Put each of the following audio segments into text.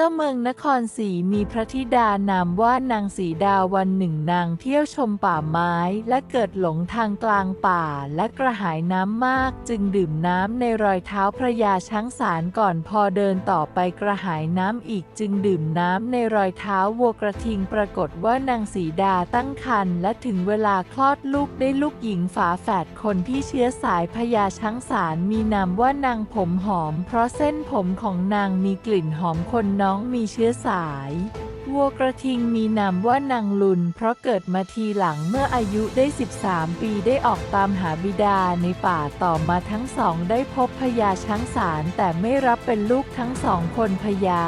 จ้าเมืองนครศรีมีพระธิดานามว่านางสีดาวันหนึ่งนางเที่ยวชมป่าไม้และเกิดหลงทางกลางป่าและกระหายน้ำมาก จึงดื่มน้ำในรอยเท้าพระยาช้างสารก่อนพอเดินต่อไปกระหายน้ำอีกจึงดื่มน้ำในรอยเท้าวัวกระทิงปรากฏว่านางสีดาตั้งครรภ์และถึงเวลาคลอดลูกได้ลูกหญิงฝาแฝดคนที่เชื้อสายพญาช้างสารมีนามว่านางผมหอม เพราะเส้นผมของนางมีกลิ่นหอมคนน้้องมีเชื้อสาย วัวกระทิงมีนามว่านางลุน เพราะเกิดมาทีหลังเมื่ออายุได้ 13 ปีได้ออกตามหาบิดาในป่าต่อมาทั้งสองได้พบพญาช้างสารแต่ไม่รับเป็นลูกทั้งสองคนพญา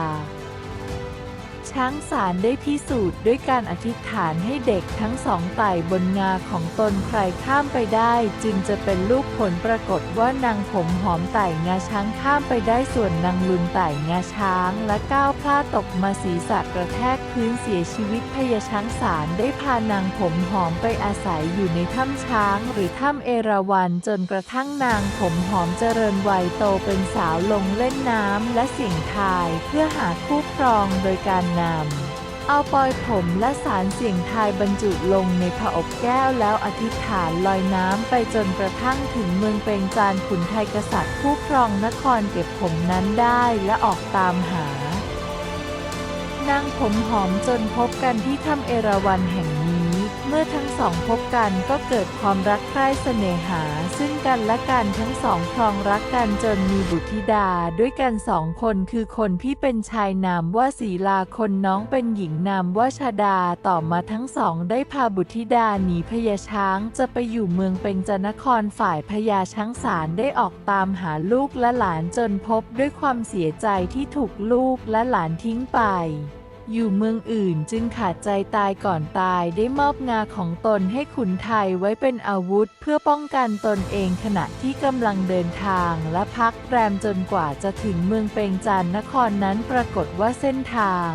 ช้างสารได้พิสูจน์ด้วยการอธิษฐานให้เด็กทั้งสองไต่บนงาของตนใครข้ามไปได้ จึงจะเป็นลูกผลปรากฏว่านางผมหอมไต่งาช้างข้ามไปได้ส่วนนางลุนไต่งาช้างและก้าวพลาดตกมาศีรษะกระแทกพื้นเสียชีวิตพญาช้างสารได้พานางผมหอมไปอาศัยอยู่ในถ้ำช้าง หรือถ้ำเอราวัณจนกระทั่งนางผมหอมเจริญวัยโตเป็นสาวลงเล่นน้ำและเสี่ยงทาย เพื่อหาคู่ครองโดยการนำ เอาปลอยผมและสารเสียงทายบรรจุลงในผอบแก้วแล้วอธิษฐานลอยน้ำไปจนกระทั่งถึงเมืองเปงจานขุนไทยกษัตริย์ผู้ครองนครเก็บผมนั้นได้และออกตามหา นางผมหอมจนพบกันที่ถ้ำเอราวัณแห่ง เมื่อทั้งสองพบกันก็เกิดความรักใคร่เสน่หา ซึ่งกันและกันทั้งสองครองรักกันจนมีบุตรธิดาด้วยกันสองคนคือคนที่เป็นชายนามว่าศีลาคนน้องเป็นหญิงนามว่าชาดาต่อมาทั้งสองได้พาบุตรธิดาหนีพญาช้างจะไปอยู่เมืองเป็นจนครฝ่ายพญาช้างสารได้ออกตามหาลูกและหลานจนพบด้วยความเสียใจที่ถูกลูกและหลานทิ้งไป อยู่เมืองอื่นจึงขาดใจตายก่อนตายได้มอบงาของตนให้ขุนไทยไว้เป็นอาวุธ เพื่อป้องกันตนเองขณะที่กำลังเดินทางและพักแรมจนกว่าจะถึงเมืองเปงจันนครนั้นปรากฏว่าเส้นทาง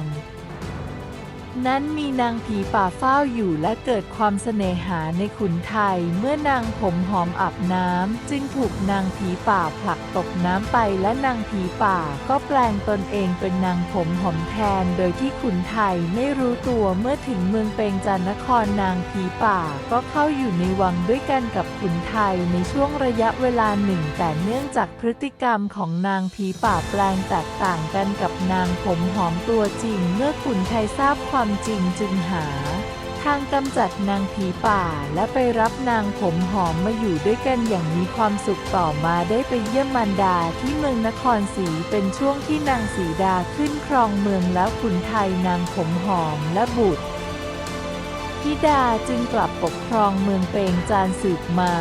นั้นมีนางผีป่าเฝ้าอยู่และเกิดความเสน่หาในขุนไทย เมื่อนางผมหอมอาบน้ำจึงถูกนางผีป่าผลักตกน้ำไปและนางผีป่าก็แปลงตนเองเป็นนางผมหอมแทน โดยที่ขุนไทยไม่รู้ตัวเมื่อถึงเมืองเปงจานนครนางผีป่า ก็เข้าอยู่ในวังด้วยกันกับขุนไทยในช่วงระยะเวลาหนึ่ง แต่เนื่องจากพฤติกรรมของนางผีป่าแปลงแตกต่างกันกับนางผมหอมตัวจริง เมื่อขุนไทยทราบความความจริงจึงหา ทางกำจัดนางผีป่าและไปรับนางผมหอมมาอยู่ด้วยกันอย่างมีความสุขต่อมาได้ไปเยี่ยมมารดาที่เมืองนครศรีเป็นช่วงที่นางสีดาขึ้นครองเมืองแล้วขุนไทยนางผมหอมและบุตรธิดาจึงกลับปกครองเมืองเปงจานสืบมา